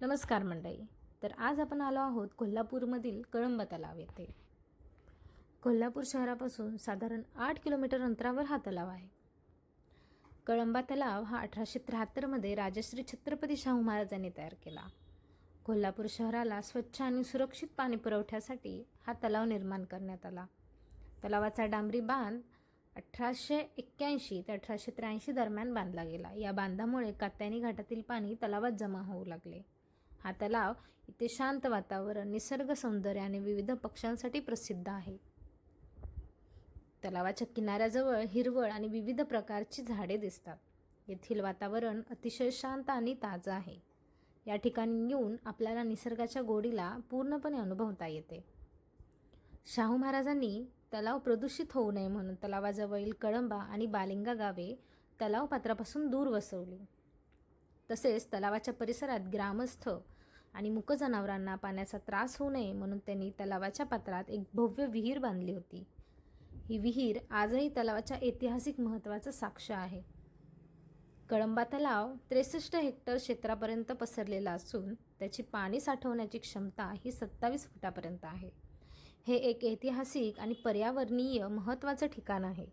नमस्कार मंडळी. तर आज आपण आलो आहोत कोल्हापूरमधील कळंब तलाव येथे. कोल्हापूर शहरापासून साधारण आठ किलोमीटर अंतरावर हा तलाव आहे. कळंबा तलाव हा अठराशे त्र्याहत्तरमध्ये राजश्री छत्रपती शाहू महाराजांनी तयार केला. कोल्हापूर शहराला स्वच्छ आणि सुरक्षित पाणी पुरवठ्यासाठी हा तलाव निर्माण करण्यात आला. तलावाचा डांबरी बांध अठराशे एक्क्याऐंशी ते अठराशे त्र्याऐंशी दरम्यान बांधला गेला. या बांधामुळे कात्यायनी घाटातील पाणी तलावात जमा होऊ लागले. हा तलाव इथे शांत वातावरण निसर्ग सौंदर्य आणि विविध पक्ष्यांसाठी प्रसिद्ध आहे. तलावाच्या किनाऱ्याजवळ हिरवळ आणि विविध प्रकारची झाडे दिसतात. येथील वातावरण अतिशय शांत आणि ताजं आहे. या ठिकाणी येऊन आपल्याला निसर्गाच्या गोडीला पूर्णपणे अनुभवता येते. शाहू महाराजांनी तलाव प्रदूषित होऊ नये म्हणून तलावाजवळील कळंबा आणि बालिंगा गावे तलाव पात्रापासून दूर वसवली. तसेच तलावाच्या परिसरात ग्रामस्थ आणि मुक जनावरांना पाण्याचा त्रास होऊ नये म्हणून त्यांनी तलावाच्या पात्रात एक भव्य विहीर बांधली होती. ही विहीर आजही तलावाच्या ऐतिहासिक महत्त्वाचं साक्ष आहे. कळंबा तलाव त्रेसष्ट हेक्टर क्षेत्रापर्यंत पसरलेला असून त्याची पाणी साठवण्याची क्षमता ही सत्तावीस फुटापर्यंत आहे. हे एक ऐतिहासिक आणि पर्यावरणीय महत्त्वाचं ठिकाण आहे.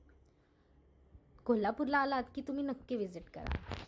कोल्हापूरला आलात की तुम्ही नक्की व्हिजिट करा.